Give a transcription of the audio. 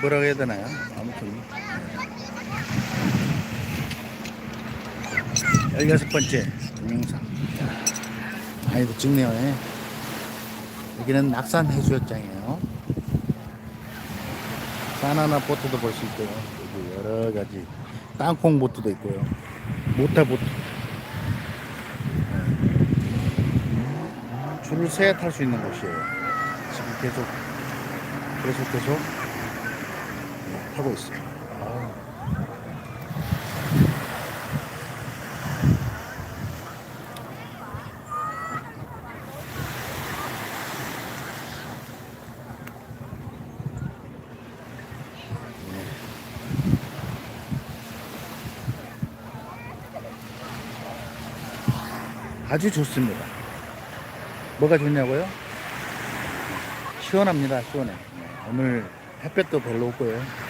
뭐라고 해야 되나요? 아무튼 열여섯 번째 동영상 많이도 찍네요. 예. 여기는 낙산 해수욕장이에요. 바나나 보트도 볼 수 있고요. 여기 여러 가지 땅콩 보트도 있고요. 모타 보트. 예. 줄을 세야 탈 수 있는 곳이에요. 지금 계속 계속 계속 하고 있어요. 아주 좋습니다. 뭐가 좋냐고요? 시원합니다. 시원해. 오늘 햇볕도 별로 없고요.